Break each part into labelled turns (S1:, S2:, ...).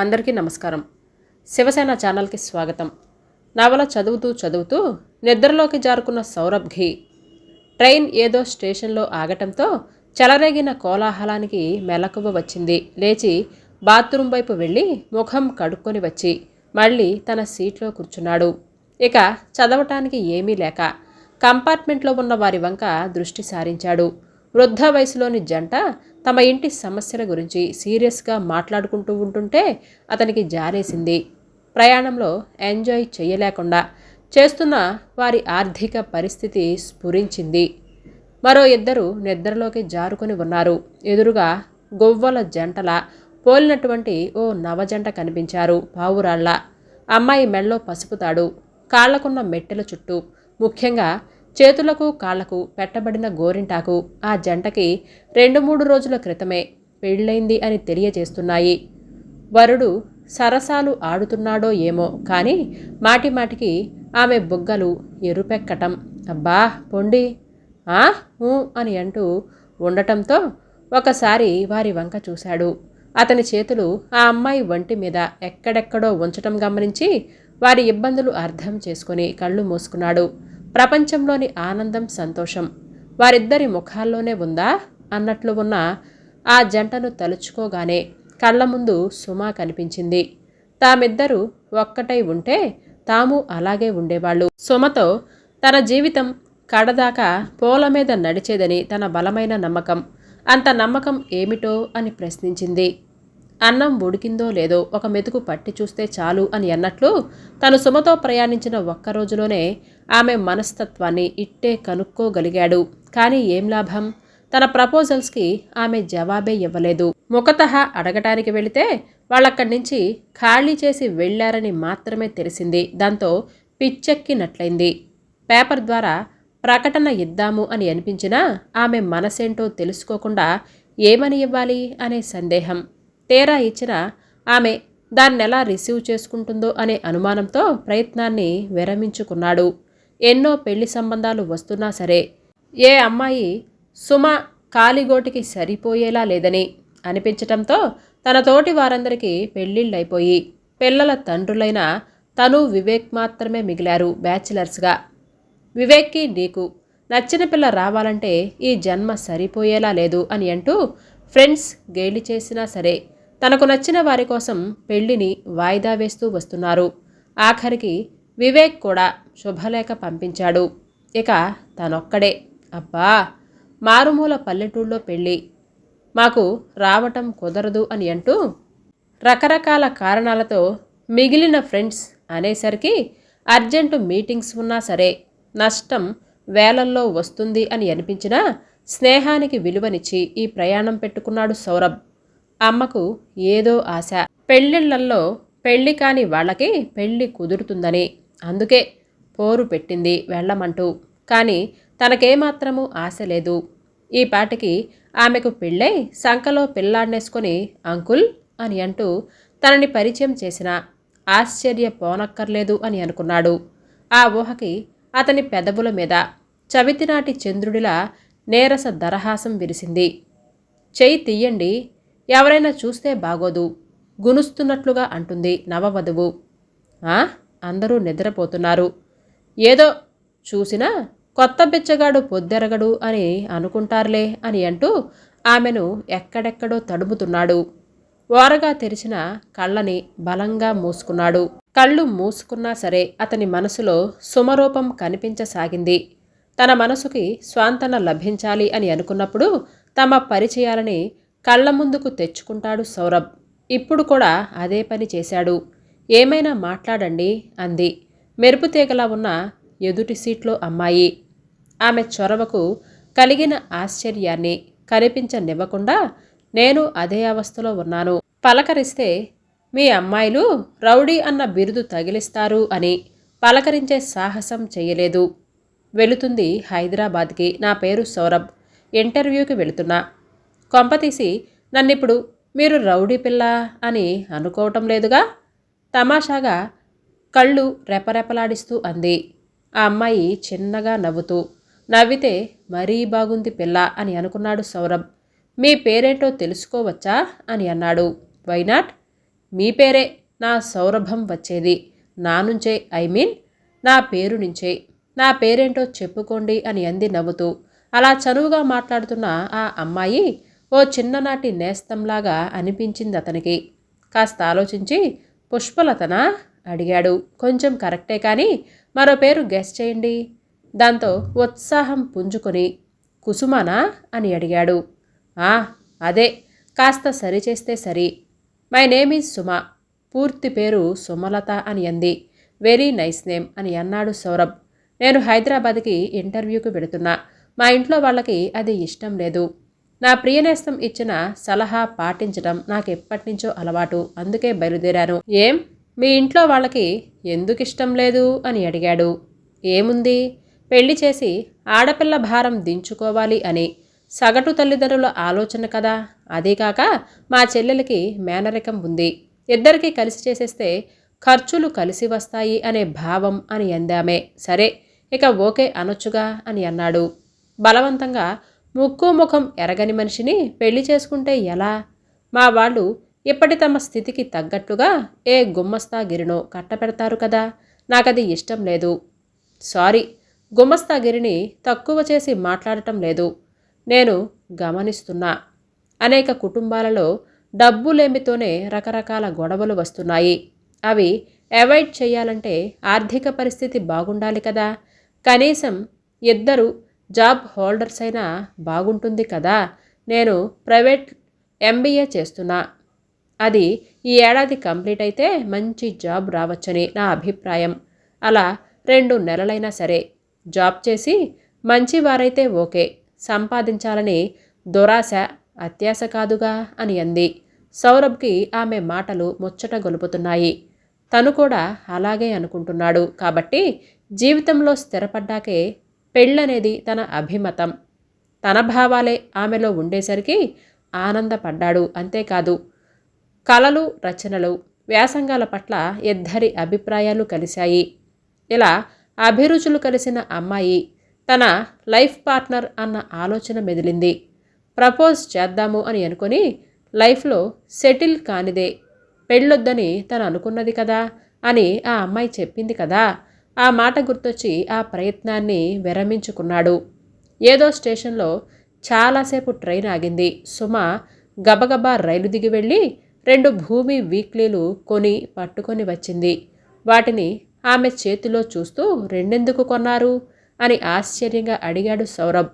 S1: అందరికీ నమస్కారం. శివసేన ఛానల్కి స్వాగతం. నవల చదువుతూ చదువుతూ నిద్రలోకి జారుకున్న సౌరభ్ ఘీ ట్రైన్ ఏదో స్టేషన్లో ఆగటంతో చెలరేగిన కోలాహలానికి మెలకువ వచ్చింది. లేచి బాత్రూం వైపు వెళ్ళి ముఖం కడుక్కొని వచ్చి మళ్ళీ తన సీట్లో కూర్చున్నాడు. ఇక చదవటానికి ఏమీ లేక కంపార్ట్మెంట్లో ఉన్న వారి వంక దృష్టి సారించాడు. వృద్ధ వయసులోని జంట తమ ఇంటి సమస్యల గురించి సీరియస్గా మాట్లాడుకుంటూ ఉంటుంటే అతనికి జారేసింది. ప్రయాణంలో ఎంజాయ్ చేయలేకుండా చేస్తున్న వారి ఆర్థిక పరిస్థితి స్ఫురించింది. మరో ఇద్దరు నిద్రలోకి జారుకొని ఉన్నారు. ఎదురుగా గొవ్వల జంటల పోలినటువంటి ఓ నవజంట కనిపించారు పావురాళ్ళ. అమ్మాయి మెళ్ళో పసుపుతాడు కాళ్ళకున్న మెట్టెల చుట్టూ ముఖ్యంగా చేతులకు కాళ్ళకు పెట్టబడిన గోరింటాకు ఆ జంటకి రెండు మూడు రోజుల క్రితమే పెళ్ళైంది అని తెలియజేస్తున్నాయి. వరుడు సరసాలు ఆడుతున్నాడో ఏమో కానీ మాటిమాటికి ఆమె బుగ్గలు ఎరుపెక్కటం. అబ్బా పొండి. ఆ? ఊ అని అంటూ ఉండటంతో ఒకసారి వారి వంక చూశాడు. అతని చేతులు ఆ అమ్మాయి వంటి మీద ఎక్కడెక్కడో ఉంచటం గమనించి వారి ఇబ్బందులు అర్థం చేసుకుని కళ్ళు మూసుకున్నాడు. ప్రపంచంలోని ఆనందం సంతోషం. వారిద్దరి ముఖాల్లోనే ఉందా? అన్నట్లు ఉన్న ఆ జంటను తలుచుకోగానే కళ్ళ ముందు సుమా కనిపించింది. తామిద్దరూ ఒక్కటై ఉంటే తాము అలాగే ఉండేవాళ్ళు. సుమతో తన జీవితం కడదాకా పోల మీద నడిచేదని తన బలమైన నమ్మకం. అంత నమ్మకం ఏమిటో అని ప్రశ్నించింది. అన్నం ఉడికిందో లేదో ఒక మెతుకు పట్టి చూస్తే చాలు అని అన్నట్లు తను సుమతో ప్రయాణించిన ఒక్క రోజులోనే ఆమె మనస్తత్వాన్ని ఇట్టే కనుక్కోగలిగాడు. కానీ ఏం లాభం? తన ప్రపోజల్స్కి ఆమె జవాబే ఇవ్వలేదు. ముఖతః అడగటానికి వెళితే వాళ్ళక్కడి నుంచి ఖాళీ చేసి వెళ్ళారని మాత్రమే తెలిసింది. దాంతో పిచ్చెక్కినట్లయింది. పేపర్ ద్వారా ప్రకటన ఇద్దాము అని అనిపించినా ఆమె మనసేంటో తెలుసుకోకుండా ఏమని ఇవ్వాలి అనే సందేహం. తేరా ఇచ్చిన ఆమె దాన్నెలా రిసీవ్ చేసుకుంటుందో అనే అనుమానంతో ప్రయత్నాన్ని విరమించుకున్నాడు. ఎన్నో పెళ్ళి సంబంధాలు వస్తున్నా సరే ఏ అమ్మాయి సుమ కాలిగోటికి సరిపోయేలా లేదని అనిపించటంతో తన తోటి వారందరికీ పెళ్ళిళ్ళైపోయి పిల్లల తండ్రులైన తను వివేక్ మాత్రమే మిగిలారు బ్యాచిలర్స్గా. వివేక్కి నీకు నచ్చిన పిల్ల రావాలంటే ఈ జన్మ సరిపోయేలా లేదు అని అంటూ ఫ్రెండ్స్ గేలి చేసినా సరే తనకు నచ్చిన వారి కోసం పెళ్ళిని వాయిదా వేస్తూ వస్తున్నారు. ఆఖరికి వివేక్ కూడా శుభలేఖ పంపించాడు. ఇక తనొక్కడే. అబ్బా! మారుమూల పల్లెటూళ్ళలో పెళ్ళి మాకు రావటం కుదరదు అని అంటూ రకరకాల కారణాలతో మిగిలిన ఫ్రెండ్స్ అనేసరికి అర్జెంటు మీటింగ్స్ ఉన్నా సరే నష్టం వేలల్లో వస్తుంది అని అనిపించినా స్నేహానికి విలువనిచ్చి ఈ ప్రయాణం పెట్టుకున్నాడు సౌరభ్. అమ్మకు ఏదో ఆశ. పెళ్ళిళ్ళల్లో పెళ్ళి కాని వాళ్ళకి పెళ్ళి కుదురుతుందని. అందుకే పోరు పెట్టింది వెళ్ళమంటూ. కానీ తనకేమాత్రమూ ఆశ లేదు. ఈ పాటికి ఆమెకు పెళ్ళై సంకలో పిల్లాడినేసుకొని అంకుల్ అని అంటూ తనని పరిచయం చేసిన ఆశ్చర్య పోనక్కర్లేదు అని అనుకున్నాడు. ఆ ఊహకి అతని పెదవుల మీద చవితినాటి చంద్రుడిలా నేరస దరహాసం విరిసింది. చెయ్యి తీయండి ఎవరైనా చూస్తే బాగోదు. గునుస్తున్నట్లుగా అంటుంది నవవధువు. ఆ? అందరూ నిద్రపోతున్నారు. ఏదో చూసినా కొత్త బిచ్చగాడు పొద్దెరగడు అని అనుకుంటారులే అని అంటూ ఆమెను ఎక్కడెక్కడో తడుముతున్నాడు. ఓరగా తెరిచిన కళ్ళని బలంగా మూసుకున్నాడు. కళ్ళు మూసుకున్నా సరే అతని మనసులో సుమరూపం కనిపించసాగింది. తన మనసుకి స్వాంతన లభించాలి అని అనుకున్నప్పుడు తమ పరిచయాలని కళ్ళ ముందుకు తెచ్చుకుంటాడు సౌరభ్. ఇప్పుడు కూడా అదే పని చేశాడు. ఏమైనా మాట్లాడండి అంది. మెరుపు తీగలా ఉన్న ఎదుటి సీట్లో అమ్మాయి. ఆమె చొరవకు కలిగిన ఆశ్చర్యాన్ని కనిపించనివ్వకుండా నేను అదే అవస్థలో ఉన్నాను. పలకరిస్తే మీ అమ్మాయిలు రౌడీ అన్న బిరుదు తగిలిస్తారు అని పలకరించే సాహసం చేయలేదు. వెళుతుంది హైదరాబాద్కి. నా పేరు సౌరభ్. ఇంటర్వ్యూకి వెళుతున్నా. కొంపతీసి నన్నిప్పుడు మీరు రౌడీ పిల్ల అని అనుకోవటం లేదుగా? తమాషాగా కళ్ళు రెపరెపలాడిస్తూ అంది. ఆ అమ్మాయి చిన్నగా నవ్వుతూ నవ్వితే మరీ బాగుంది పిల్ల అని అనుకున్నాడు సౌరభ్. మీ పేరేంటో తెలుసుకోవచ్చా? అని అన్నాడు. వైనాట్ మీ పేరే నా సౌరభం వచ్చేది. నా నుంచే ఐ మీన్ నా పేరు నుంచే. నా పేరేంటో చెప్పుకోండి అని అంది నవ్వుతూ. అలా చనువుగా మాట్లాడుతున్న ఆ అమ్మాయి ఓ చిన్ననాటి నేస్తంలాగా అనిపించింది అతనికి కాస్త ఆలోచించి పుష్పలతనా అడిగాడు. కొంచెం కరెక్టే కానీ మరో పేరు గెస్ చేయండి. దాంతో ఉత్సాహం పుంజుకొని కుసుమానా అని అడిగాడు. ఆ అదే. కాస్త సరిచేస్తే సరి. My name is Suma. పూర్తి పేరు సుమలత అని అంది. వెరీ నైస్ నేమ్ అని అన్నాడు సౌరభ్. నేను హైదరాబాద్కి ఇంటర్వ్యూకి వెళుతున్నా. మా ఇంట్లో వాళ్ళకి అది ఇష్టం లేదు. నా ప్రియనేస్తం ఇచ్చిన సలహా పాటించడం నాకు ఎప్పటినుంచో అలవాటు. అందుకే బయలుదేరాను. ఏం? మీ ఇంట్లో వాళ్ళకి ఎందుకు ఇష్టం లేదు? అని అడిగాడు. ఏముంది? పెళ్ళి చేసి ఆడపిల్ల భారం దించుకోవాలి అని. సగటు తల్లిదండ్రుల ఆలోచన కదా. అదీకాక మా చెల్లెలకి మేనరికం ఉంది. ఇద్దరికీ కలిసి చేసేస్తే ఖర్చులు కలిసి వస్తాయి అనే భావం అని అందామే. సరే ఇక ఓకే అనొచ్చుగా అని అన్నాడు. బలవంతంగా ముక్కు ముఖం ఎరగని మనిషిని పెళ్ళి చేసుకుంటే ఎలా? మా వాళ్ళు ఇప్పటి తమ స్థితికి తగ్గట్టుగా ఏ గుమ్మస్తాగిరినో కట్టపెడతారు కదా నాకది ఇష్టం లేదు. సారీ గుమ్మస్తాగిరిని తక్కువ చేసి మాట్లాడటం లేదు. నేను గమనిస్తున్నా. అనేక కుటుంబాలలో డబ్బులేమితోనే రకరకాల గొడవలు వస్తున్నాయి. అవి అవాయిడ్ చేయాలంటే ఆర్థిక పరిస్థితి బాగుండాలి కదా. కనీసం ఇద్దరు జాబ్ హోల్డర్స్ అయినా బాగుంటుంది కదా. నేను ప్రైవేట్ ఎంబీఏ చేస్తున్నా. అది ఈ ఏడాది కంప్లీట్ అయితే మంచి జాబ్ రావచ్చని నా అభిప్రాయం. అలా రెండు నెలలైనా సరే జాబ్ చేసి మంచి వారైతే ఓకే. సంపాదించాలని దురాశ అత్యాశ కాదుగా అని అంది. సౌరభ్కి ఆమె మాటలు ముచ్చట గొలుపుతున్నాయి. తను కూడా అలాగే అనుకుంటున్నాడు కాబట్టి జీవితంలో స్థిరపడ్డాకే పెళ్ళనేది తన అభిమతం. తన భావాలే ఆమెలో ఉండేసరికి ఆనందపడ్డాడు. అంతేకాదు కళలు రచనలు వ్యాసంగాల పట్ల ఇద్దరి అభిప్రాయాలు కలిశాయి. ఇలా అభిరుచులు కలిసిన అమ్మాయి తన లైఫ్ పార్ట్నర్ అన్న ఆలోచన మెదిలింది. ప్రపోజ్ చేద్దాము అని అనుకొని లైఫ్లో సెటిల్ కానిదే. పెళ్ళొద్దని తను అనుకున్నది కదా అని ఆ అమ్మాయి చెప్పింది కదా. ఆ మాట గుర్తొచ్చి ఆ ప్రయత్నాన్ని విరమించుకున్నాడు. ఏదో స్టేషన్లో చాలాసేపు ట్రైన్ ఆగింది. సుమ గబగబా రైలు దిగి వెళ్ళి రెండు భూమి వీక్లీలు కొని పట్టుకొని వచ్చింది. వాటిని ఆమె చేతిలో చూస్తూ రెండెందుకు కొన్నారు? అని ఆశ్చర్యంగా అడిగాడు సౌరభ్.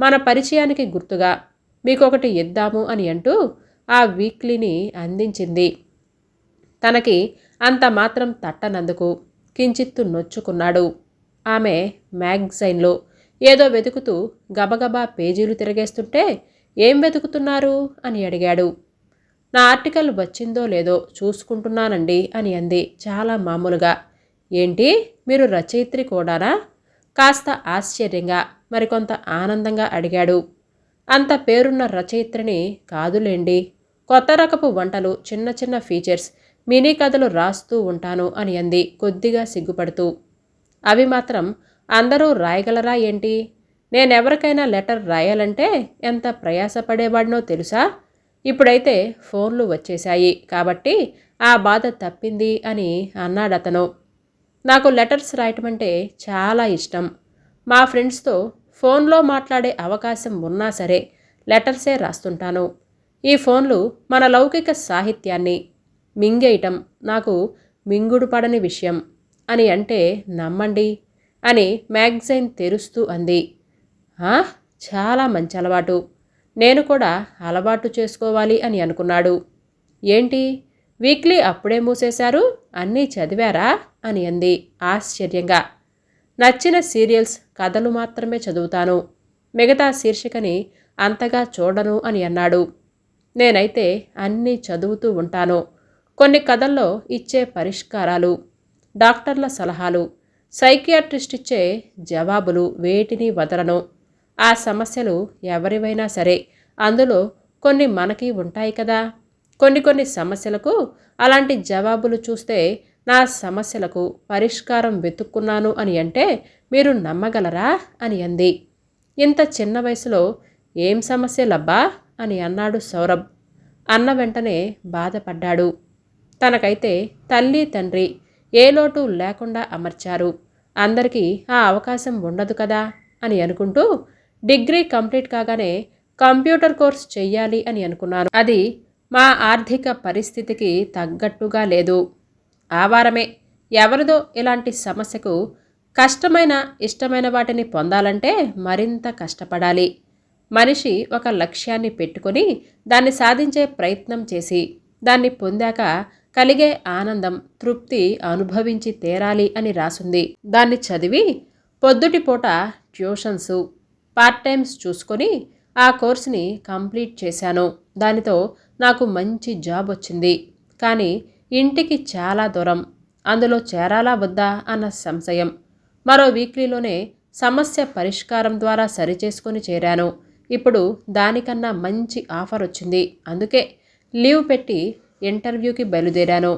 S1: మన పరిచయానికి గుర్తుగా. మీకొకటి ఇద్దాము అని అంటూ ఆ వీక్లీని అందించింది. తనకి అంత మాత్రం తట్టనందుకు. కించిత్తు నొచ్చుకున్నాడు. ఆమె మ్యాగజైన్లో ఏదో వెతుకుతూ గబగబా పేజీలు తిరగేస్తుంటే ఏం వెతుకుతున్నారు? అని అడిగాడు. నా ఆర్టికల్ వచ్చిందో లేదో చూసుకుంటున్నానండి అని అంది చాలా మామూలుగా. ఏంటి? మీరు రచయిత్రి కూడానా? కాస్త ఆశ్చర్యంగా మరికొంత ఆనందంగా అడిగాడు. అంత పేరున్న రచయిత్రిని కాదులేండి. కొత్త రకపు వంటలు చిన్న చిన్న ఫీచర్స్ మినీ కథలు రాస్తూ ఉంటాను అని అంది కొద్దిగా సిగ్గుపడుతూ. అవి మాత్రం అందరూ రాయగలరా ఏంటి? నేనెవరికైనా లెటర్ రాయాలంటే ఎంత ప్రయాసపడేవాడినో తెలుసా? ఇప్పుడైతే ఫోన్లు వచ్చేశాయి కాబట్టి ఆ బాధ తప్పింది అని అన్నాడతను. నాకు లెటర్స్ రాయటం అంటే చాలా ఇష్టం. మా ఫ్రెండ్స్తో ఫోన్లో మాట్లాడే అవకాశం ఉన్నా సరే లెటర్సే రాస్తుంటాను. ఈ ఫోన్లు మన లౌకిక సాహిత్యాన్ని మింగేయటం నాకు మింగుడు పడని విషయం అని అంటే నమ్మండి అని మ్యాగజైన్ తెరుస్తూ అంది. చాలా మంచి అలవాటు. నేను కూడా అలవాటు చేసుకోవాలి అని అనుకున్నాడు. ఏంటి? వీక్లీ అప్పుడే మూసేశారు? అన్నీ చదివారా? అని అంది ఆశ్చర్యంగా. నచ్చిన సీరియల్స్ కథలు మాత్రమే చదువుతాను. మిగతా శీర్షికని అంతగా చూడను అని అన్నాడు. నేనైతే అన్నీ చదువుతూ ఉంటాను. కొన్ని కథల్లో ఇచ్చే పరిష్కారాలు డాక్టర్ల సలహాలు సైకియాట్రిస్ట్ ఇచ్చే జవాబులు వేటిని వదలను. ఆ సమస్యలు ఎవరివైనా సరే అందులో కొన్ని మనకి ఉంటాయి కదా. కొన్ని కొన్ని సమస్యలకు అలాంటి జవాబులు చూస్తే నా సమస్యలకు పరిష్కారం వెతుక్కున్నాను అని అంటే మీరు నమ్మగలరా అని అంది. ఇంత చిన్న వయసులో ఏం సమస్యలబ్బా అని అన్నాడు సౌరభ్. అన్న వెంటనే బాధపడ్డాడు. తనకైతే తల్లి తండ్రి ఏ లోటు లేకుండా అమర్చారు. అందరికీ ఆ అవకాశం ఉండదు కదా అని అనుకుంటూ డిగ్రీ కంప్లీట్ కాగానే కంప్యూటర్ కోర్స్ చెయ్యాలి అని అనుకున్నాను అది మా ఆర్థిక పరిస్థితికి తగ్గట్టుగా లేదు. ఆ వారమే ఎవరిదో ఇలాంటి సమస్యకు కష్టమైన ఇష్టమైన వాటిని పొందాలంటే మరింత కష్టపడాలి. మనిషి ఒక లక్ష్యాన్ని పెట్టుకొని దాన్ని సాధించే ప్రయత్నం చేసి దాన్ని పొందాక కలిగే ఆనందం తృప్తి అనుభవించి తీరాలి అని రాసుంది. దాన్ని చదివి పొద్దుటి పూట ట్యూషన్సు పార్ట్ టైమ్స్ చూసుకొని ఆ కోర్సుని కంప్లీట్ చేశాను. దానితో నాకు మంచి జాబ్ వచ్చింది. కానీ ఇంటికి చాలా దూరం. అందులో చేరాలా వద్దా అన్న సంశయం. మరో వీక్లీలోనే సమస్య పరిష్కారం ద్వారా సరిచేసుకొని చేరాను. ఇప్పుడు దానికన్నా మంచి ఆఫర్ వచ్చింది. అందుకే లీవ్ పెట్టి ఇంటర్వ్యూకి బయలుదేరాను.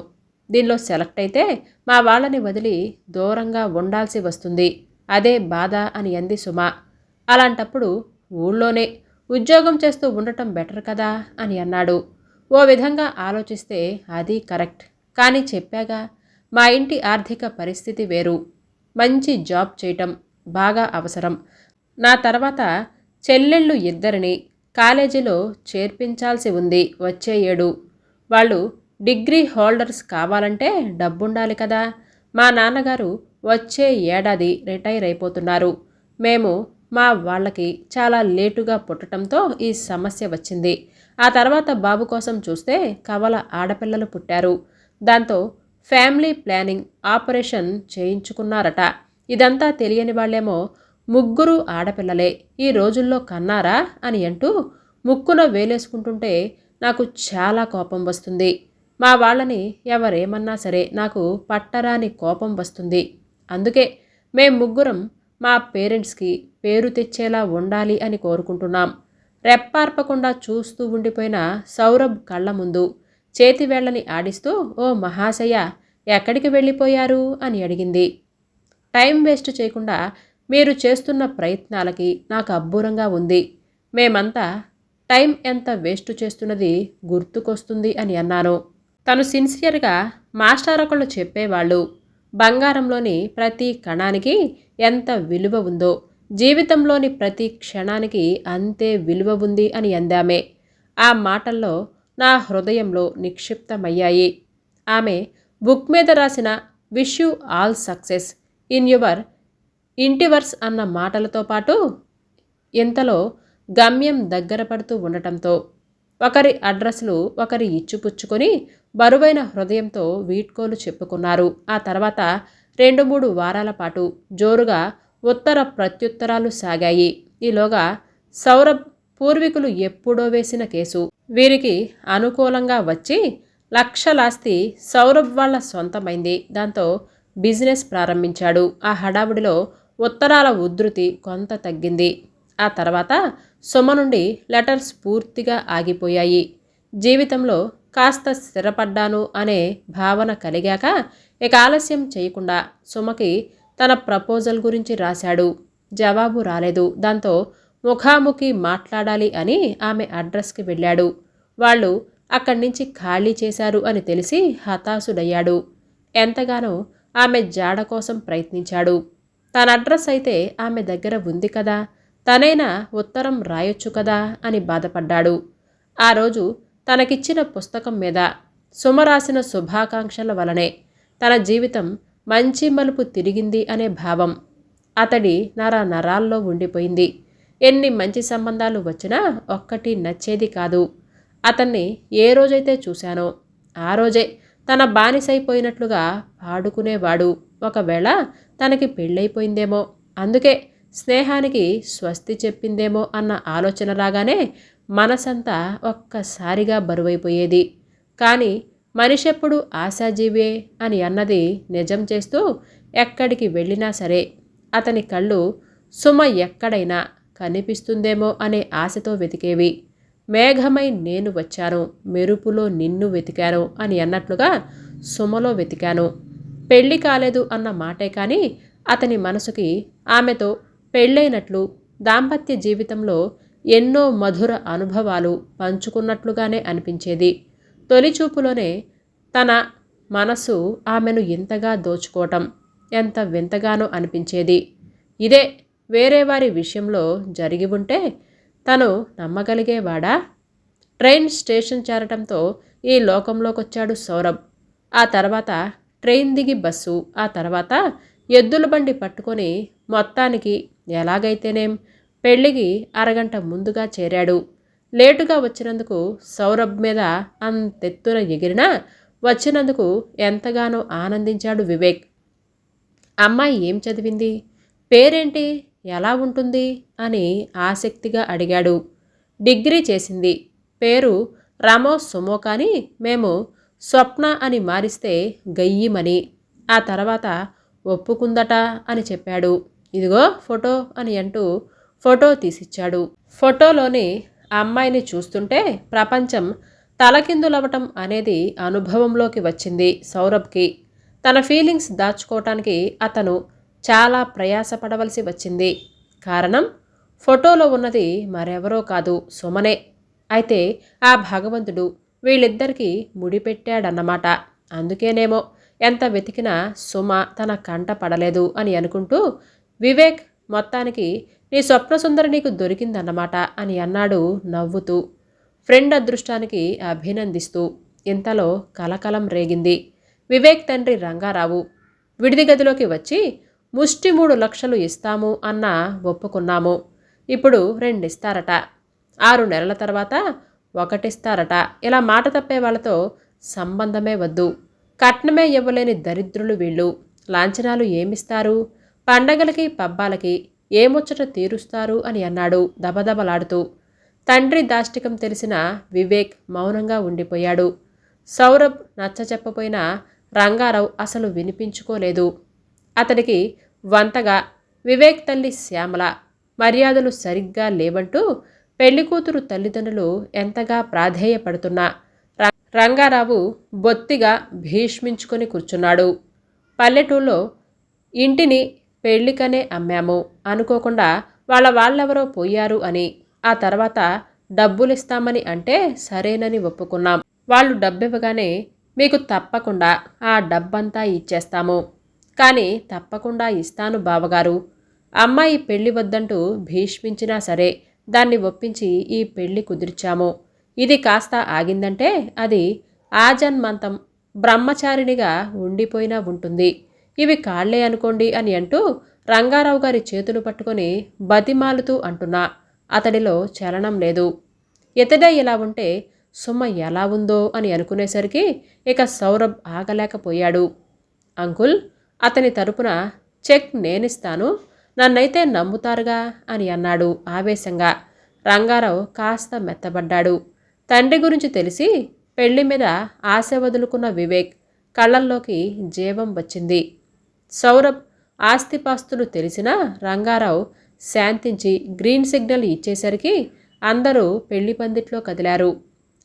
S1: దీనిలో సెలెక్ట్ అయితే మా వాళ్ళని వదిలి దూరంగా ఉండాల్సి వస్తుంది. అదే బాధ అని అంది సుమ. అలాంటప్పుడు ఊళ్ళోనే ఉద్యోగం చేస్తూ ఉండటం బెటర్ కదా అని అన్నాడు. ఓ విధంగా ఆలోచిస్తే అది కరెక్ట్. కానీ చెప్పాగా మా ఇంటి ఆర్థిక పరిస్థితి వేరు. మంచి జాబ్ చేయటం బాగా అవసరం. నా తర్వాత చెల్లెళ్ళు ఇద్దరిని కాలేజీలో చేర్పించాల్సి ఉంది వచ్చే ఏడు. వాళ్ళు డిగ్రీ హోల్డర్స్ కావాలంటే డబ్బుండాలి కదా. మా నాన్నగారు వచ్చే ఏడాది రిటైర్ అయిపోతున్నారు. మేము మా వాళ్ళకి చాలా లేటుగా పుట్టడంతో ఈ సమస్య వచ్చింది. ఆ తర్వాత బాబు కోసం చూస్తే కవల ఆడపిల్లలు పుట్టారు. దాంతో ఫ్యామిలీ ప్లానింగ్ ఆపరేషన్ చేయించుకున్నారట. ఇదంతా తెలియని వాళ్ళేమో ముగ్గురు ఆడపిల్లలే ఈ రోజుల్లో కన్నారా అని అంటూ ముక్కున వేలేసుకుంటుంటే నాకు చాలా కోపం వస్తుంది. మా వాళ్ళని ఎవరేమన్నా సరే నాకు పట్టరాని కోపం వస్తుంది. అందుకే మేం ముగ్గురం మా పేరెంట్స్కి పేరు తెచ్చేలా ఉండాలి అని కోరుకుంటున్నాం. రెప్పార్పకుండా చూస్తూ ఉండిపోయిన సౌరభ్ కళ్ళ ముందు చేతివేళ్ళని ఆడిస్తూ ఓ మహాశయ ఎక్కడికి వెళ్ళిపోయారు? అని అడిగింది. టైం వేస్ట్ చేయకుండా మీరు చేస్తున్న ప్రయత్నాలకి నాకు అబ్బురంగా ఉంది. మేమంతా టైం ఎంత వేస్ట్ చేస్తున్నది గుర్తుకొస్తుంది అని అన్నాను తను సిన్సియర్గా మాస్టర్ ఒకళ్ళు చెప్పేవాళ్ళు బంగారంలోని ప్రతి కణానికి ఎంత విలువ ఉందో జీవితంలోని ప్రతి క్షణానికి అంతే విలువ ఉంది అని అందామే. ఆ మాటల్లో నా హృదయంలో నిక్షిప్తమయ్యాయి. ఆమె బుక్ మీద రాసిన wish you all success in your endeavours అన్న మాటలతో పాటు ఇంతలో గమ్యం దగ్గర పడుతూ ఉండటంతో ఒకరి అడ్రస్లు ఒకరి ఇచ్చిపుచ్చుకొని బరువైన హృదయంతో వీడ్కోలు చెప్పుకున్నారు. ఆ తర్వాత రెండు మూడు వారాల పాటు జోరుగా ఉత్తర ప్రత్యుత్తరాలు సాగాయి. ఈలోగా సౌరభ్ పూర్వీకులు ఎప్పుడో వేసిన కేసు. వీరికి అనుకూలంగా వచ్చి లక్షలాస్తి సౌరభ్ వాళ్ళ సొంతమైంది. దాంతో బిజినెస్ ప్రారంభించాడు. ఆ హడావుడిలో ఉత్తరాల ఉధృతి కొంత తగ్గింది. ఆ తర్వాత సుమ నుండి లెటర్స్ పూర్తిగా ఆగిపోయాయి. జీవితంలో కాస్త స్థిరపడ్డాను అనే భావన కలిగాక ఇక ఆలస్యం చేయకుండా సుమకి తన ప్రపోజల్ గురించి రాశాడు. జవాబు రాలేదు. దాంతో ముఖాముఖి మాట్లాడాలి అని ఆమె అడ్రస్కి వెళ్ళాడు. వాళ్ళు అక్కడి నుంచి ఖాళీ చేశారు అని తెలిసి హతాశుడయ్యాడు. ఎంతగానో ఆమె జాడ కోసం ప్రయత్నించాడు. తన అడ్రస్ అయితే ఆమె దగ్గర ఉంది కదా? తనైనా ఉత్తరం రాయొచ్చు కదా అని బాధపడ్డాడు. ఆ రోజు తనకిచ్చిన పుస్తకం మీద సుమ రాసిన శుభాకాంక్షల వలనే తన జీవితం మంచి మలుపు తిరిగింది అనే భావం అతడి నర నరాల్లో ఉండిపోయింది. ఎన్ని మంచి సంబంధాలు వచ్చినా ఒక్కటి నచ్చేది కాదు. అతన్ని ఏ రోజైతే చూశానో ఆ రోజే తన బానిసైపోయినట్లుగా పాడుకునేవాడు. ఒకవేళ తనకి పెళ్ళైపోయిందేమో. అందుకే స్నేహానికి స్వస్తి చెప్పిందేమో అన్న ఆలోచన రాగానే మనసంతా ఒక్కసారిగా బరువైపోయేది. కానీ మనిషెప్పుడు ఆశాజీవే అని అన్నది నిజం చేస్తూ ఎక్కడికి వెళ్ళినా సరే అతని కళ్ళు సుమ ఎక్కడైనా కనిపిస్తుందేమో అనే ఆశతో వెతికేవి. మేఘమై నేను వచ్చాను మెరుపులో నిన్ను వెతికాను అని అన్నట్లుగా సుమలో వెతికాను. పెళ్ళి కాలేదు అన్న మాటే కానీ అతని మనసుకి ఆమెతో పెళ్ళైనట్లు దాంపత్య జీవితంలో ఎన్నో మధుర అనుభవాలు పంచుకున్నట్లుగానే అనిపించేది. తొలిచూపులోనే తన మనసు ఆమెను ఇంతగా దోచుకోవటం ఎంత వింతగానో అనిపించేది. ఇదే వేరే వారి విషయంలో జరిగి ఉంటే తను నమ్మగలిగేవాడా? ట్రైన్ స్టేషన్ చేరటంతో ఈ లోకంలోకి వచ్చాడు సౌరభ్. ఆ తర్వాత ట్రైన్ దిగి బస్సు ఆ తర్వాత ఎద్దుల బండి పట్టుకొని మొత్తానికి ఎలాగైతేనేం పెళ్ళికి అరగంట ముందుగా చేరాడు. లేటుగా వచ్చినందుకు సౌరభ్ మీద అంతెత్తున ఎగిరినా వచ్చినందుకు ఎంతగానో ఆనందించాడు వివేక్. అమ్మాయి ఏం చదివింది? పేరేంటి? ఎలా ఉంటుంది? అని ఆసక్తిగా అడిగాడు. డిగ్రీ చేసింది. పేరు రామో సుమో కానీ మేము స్వప్న అని మారిస్తే గయ్యిమని. ఆ తర్వాత ఒప్పుకుందట అని చెప్పాడు. ఇదిగో ఫోటో అని అంటూ ఫోటో తీసిచ్చాడు. ఫోటోలోని ఆ అమ్మాయిని చూస్తుంటే ప్రపంచం తలకిందులవ్వటం అనేది అనుభవంలోకి వచ్చింది సౌరభ్కి. తన ఫీలింగ్స్ దాచుకోవటానికి అతను చాలా ప్రయాసపడవలసి వచ్చింది. కారణం? ఫోటోలో ఉన్నది మరెవరో కాదు సుమనే. అయితే ఆ భగవంతుడు వీళ్ళిద్దరికీ ముడిపెట్టాడన్నమాట. అందుకేనేమో ఎంత వెతికినా సుమ తన కంట పడలేదు అని అనుకుంటూ వివేక్ మొత్తానికి నీ స్వప్న సుందరి నీకు దొరికిందన్నమాట అని అన్నాడు నవ్వుతూ. ఫ్రెండ్ అదృష్టానికి అభినందిస్తూ. ఇంతలో కలకలం రేగింది. వివేక్ తండ్రి రంగారావు విడిది గదిలోకి వచ్చి ముష్టి మూడు లక్షలు ఇస్తాము అన్న ఒప్పుకున్నాము. ఇప్పుడు రెండిస్తారట. ఆరు నెలల తర్వాత ఒకటిస్తారట. ఇలా మాట తప్పే వాళ్ళతో సంబంధమే వద్దు. కట్నమే ఇవ్వలేని దరిద్రులు వీళ్ళు. లాంఛనాలు ఏమిస్తారు? పండగలకి పబ్బాలకి ఏమొచ్చట తీరుస్తారు అని అన్నాడు దబదబలాడుతూ. తండ్రి దాష్టికం తెలిసిన వివేక్ మౌనంగా ఉండిపోయాడు. సౌరభ్ నచ్చచెప్పపోయినా రంగారావు అసలు వినిపించుకోలేదు. అతడికి వంతగా వివేక్ తల్లి శ్యామల మర్యాదలు సరిగ్గా లేవంటూ పెళ్ళికూతురు తల్లిదండ్రులు ఎంతగా ప్రాధేయపడుతున్నా రంగారావు బొత్తిగా భీష్మించుకొని కూర్చున్నాడు. పల్లెటూళ్ళలో ఇంటిని పెళ్ళికనే అమ్మాము. అనుకోకుండా వాళ్ళ వాళ్ళెవరో పోయారు అని. ఆ తర్వాత డబ్బులిస్తామని అంటే సరేనని ఒప్పుకున్నాం. వాళ్ళు డబ్బివ్వగానే మీకు తప్పకుండా ఆ డబ్బంతా ఇచ్చేస్తాము. కానీ తప్పకుండా ఇస్తాను బావగారు. అమ్మాయి పెళ్ళి వద్దంటూ భీష్మించినా సరే దాన్ని ఒప్పించి ఈ పెళ్ళి కుదిర్చాము. ఇది కాస్త ఆగిందంటే అది ఆజన్మంతం బ్రహ్మచారిణిగా ఉండిపోయినా ఉంటుంది. ఇవి కాళ్ళే అనుకోండి అని అంటూ రంగారావు గారి చేతులు పట్టుకొని బతిమాలుతూ అంటున్నా. అతడిలో చలనం లేదు. ఇతడే ఇలా ఉంటే సుమ ఎలా ఉందో అని అనుకునేసరికి ఇక సౌరభ్ ఆగలేకపోయాడు. అంకుల్ అతని తరపున చెక్ నేనిస్తాను నన్నైతే నమ్ముతారుగా అని అన్నాడు ఆవేశంగా. రంగారావు కాస్త మెత్తబడ్డాడు. తండ్రి గురించి తెలిసి పెళ్ళి మీద ఆశ వదులుకున్న వివేక్ కళ్ళల్లోకి జీవం వచ్చింది. సౌరభ్ ఆస్తిపాస్తులు తెలిసినా రంగారావు శాంతించి గ్రీన్ సిగ్నల్ ఇచ్చేసరికి అందరూ పెళ్ళి పందిట్లో కదిలారు.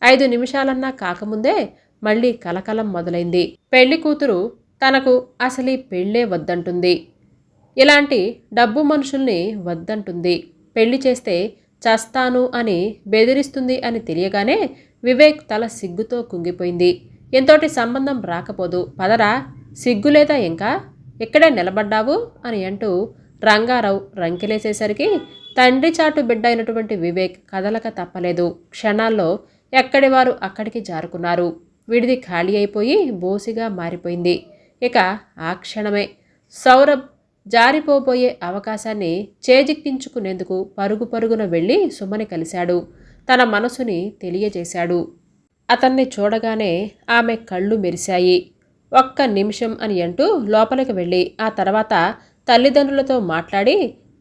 S1: ఐదు నిమిషాలన్నా కాకముందే మళ్ళీ కలకలం మొదలైంది. పెళ్ళి కూతురు తనకు అసలు పెళ్ళే వద్దంటుంది. ఇలాంటి డబ్బు మనుషుల్ని వద్దంటుంది. పెళ్ళి చేస్తే చస్తాను అని బెదిరిస్తుంది అని తెలియగానే వివేక్ తల సిగ్గుతో కుంగిపోయింది. ఎంతోటి సంబంధం రాకపోదు. పదరా? సిగ్గులేదా ఇంకా? ఇక్కడే నిలబడ్డావు అని అంటూ రంగారావు రంకెలేసేసరికి తండ్రి చాటు బిడ్డ అయినటువంటి వివేక్ కదలక తప్పలేదు. క్షణాల్లో ఎక్కడి వారు అక్కడికి జారుకున్నారు. విడిది ఖాళీ అయిపోయి బోసిగా మారిపోయింది. ఇక ఆ క్షణమే సౌరభ్ జారిపోబోయే అవకాశాన్ని చేజిక్కించుకునేందుకు పరుగు పరుగున వెళ్ళి సుమని కలిశాడు. తన మనసుని తెలియజేశాడు. అతన్ని చూడగానే ఆమె కళ్ళు మెరిశాయి. ఒక్క నిమిషం అని అంటూ లోపలికి వెళ్ళి ఆ తర్వాత తల్లిదండ్రులతో మాట్లాడి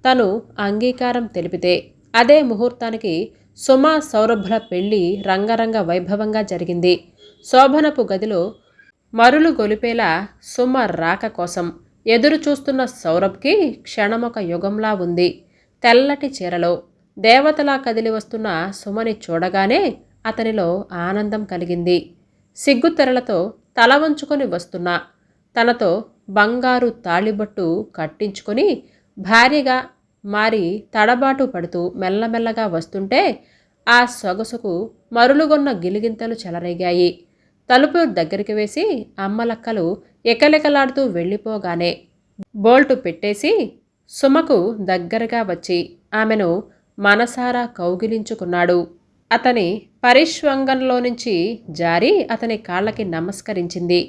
S1: తను అంగీకారం తెలిపితే అదే ముహూర్తానికి సుమ సౌరభ్ల పెళ్ళి రంగరంగ వైభవంగా జరిగింది. శోభనపు గదిలో మరులు గొలిపేలా సుమ రాక కోసం ఎదురు చూస్తున్న సౌరభ్కి క్షణమొక యుగంలా ఉంది. తెల్లటి చీరలో దేవతలా కదిలి వస్తున్న సుమని చూడగానే అతనిలో ఆనందం కలిగింది. సిగ్గుతెరలతో తల వంచుకొని వస్తున్న. తనతో బంగారు తాళిబట్టు కట్టించుకొని భార్యగా మారి తడబాటు పడుతూ మెల్లమెల్లగా వస్తుంటే ఆ సొగసుకు మరులుగొన్న గిలిగింతలు చెలరేగాయి. తలుపు దగ్గరికి వేసి అమ్మలక్కలు ఎకలెకలాడుతూ వెళ్ళిపోగానే బోల్టు పెట్టేసి సుమకు దగ్గరగా వచ్చి ఆమెను మనసారా కౌగిలించుకున్నాడు. అతని పరిష్వంగంలో నుంచి జారి అతని కాళ్ళకి నమస్కరించింది.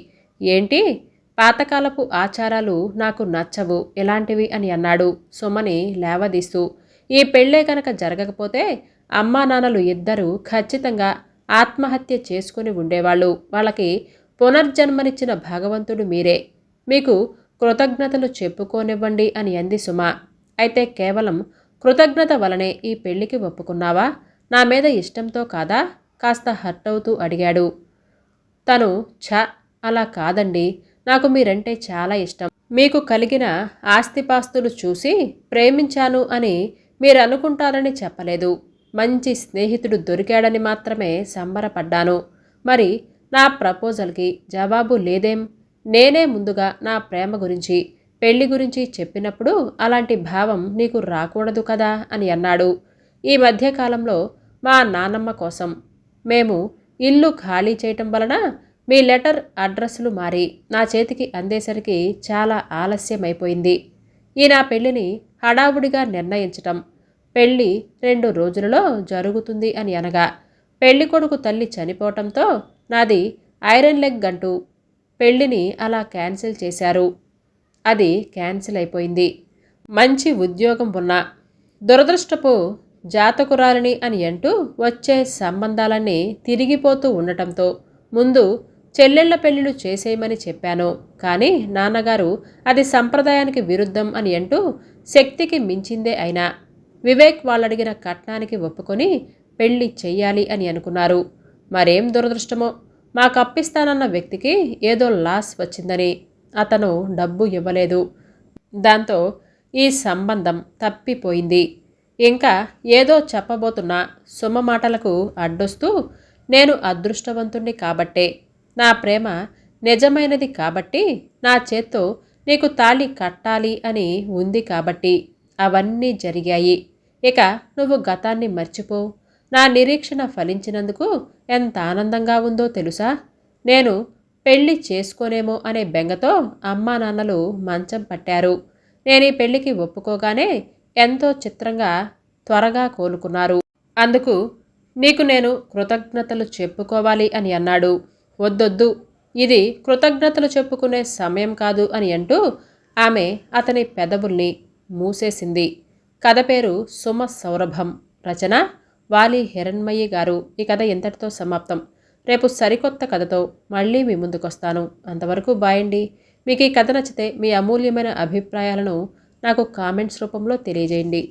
S1: ఏంటి? పాతకాలపు ఆచారాలు నాకు నచ్చవు. ఎలాంటివి? అని అన్నాడు సుమని లేవదీస్తూ. ఈ పెళ్ళే కనుక జరగకపోతే అమ్మా నాన్నలు ఇద్దరూ ఖచ్చితంగా ఆత్మహత్య చేసుకుని ఉండేవాళ్ళు. వాళ్ళకి పునర్జన్మనిచ్చిన భగవంతుడు మీరే. మీకు కృతజ్ఞతలు చెప్పుకోనివ్వండి అని అంది సుమ. అయితే కేవలం కృతజ్ఞత వలనే ఈ పెళ్ళికి ఒప్పుకున్నావా? నా మీద ఇష్టంతో కాదా? కాస్త హర్ట్ అవుతూ అడిగాడు. తను ఛ అలా కాదండి. నాకు మీరంటే చాలా ఇష్టం. మీకు కలిగిన ఆస్తిపాస్తులు చూసి ప్రేమించాను అని మీరు అనుకుంటారని చెప్పలేదు. మంచి స్నేహితుడు దొరికాడని మాత్రమే సంబరపడ్డాను. మరి నా ప్రపోజల్కి జవాబు లేదేం? నేనే ముందుగా నా ప్రేమ గురించి పెళ్ళి గురించి చెప్పినప్పుడు అలాంటి భావం నీకు రాకూడదు కదా అని అన్నాడు. ఈ మధ్యకాలంలో మా నానమ్మ కోసం. మేము ఇల్లు ఖాళీ చేయటం వలన మీ లెటర్ అడ్రస్లు మారి నా చేతికి అందేసరికి చాలా ఆలస్యమైపోయింది. ఈ నా పెళ్ళిని హడావుడిగా నిర్ణయించటం పెళ్ళి రెండు రోజులలో జరుగుతుంది అని అనగా పెళ్ళి కొడుకు తల్లి చనిపోవటంతో నాది ఐరన్ లెగ్ అంటూ పెళ్ళిని అలా క్యాన్సిల్ చేశారు. అది క్యాన్సిల్ అయిపోయింది. మంచి ఉద్యోగం ఉన్న దురదృష్టపు జాతకురాలిని అని అంటూ వచ్చే సంబంధాలన్నీ తిరిగిపోతూ ఉండటంతో ముందు చెల్లెళ్ళ పెళ్ళిళ్ళు చేసేయమని చెప్పాను. కానీ నాన్నగారు అది సంప్రదాయానికి విరుద్ధం అని అంటూ శక్తికి మించిందే అయినా వివేక్ వాళ్ళడిగిన కట్నానికి ఒప్పుకొని పెళ్ళి చెయ్యాలి అని అనుకున్నారు. మరేం దురదృష్టమో? మాకప్పిస్తానన్న వ్యక్తికి ఏదో లాస్ వచ్చిందని అతను డబ్బు ఇవ్వలేదు. దాంతో ఈ సంబంధం తప్పిపోయింది. ఇంకా ఏదో చెప్పబోతున్న సుమ మాటలకు అడ్డొస్తూ నేను అదృష్టవంతుణ్ణి కాబట్టే. నా ప్రేమ నిజమైనది కాబట్టి నా చేత్తో నీకు తాళి కట్టాలి అని ఉంది కాబట్టి అవన్నీ జరిగాయి. ఇక నువ్వు గతాన్ని మర్చిపో. నా నిరీక్షణ ఫలించినందుకు ఎంత ఆనందంగా ఉందో తెలుసా? నేను పెళ్ళి చేసుకోనేమో అనే బెంగతో అమ్మా నాన్నలు మంచం పట్టారు. నేను ఈ పెళ్ళికి ఒప్పుకోగానే ఎంతో చిత్రంగా త్వరగా కోలుకున్నారు. అందుకు నీకు నేను కృతజ్ఞతలు చెప్పుకోవాలి అని అన్నాడు. వద్దొద్దు. ఇది కృతజ్ఞతలు చెప్పుకునే సమయం కాదు అని అంటూ ఆమె అతని పెదవుల్ని మూసేసింది. కథ పేరు సుమ సౌరభం రచన వాలి హిరణ్మయ్య గారు. ఈ కథ ఇంతటితో సమాప్తం. రేపు సరికొత్త కథతో మళ్ళీ మీ ముందుకొస్తాను. అంతవరకు బాయండి. మీకు ఈ కథ నచ్చితే మీ అమూల్యమైన అభిప్రాయాలను నాకు కామెంట్స్ రూపంలో తెలియజేయండి.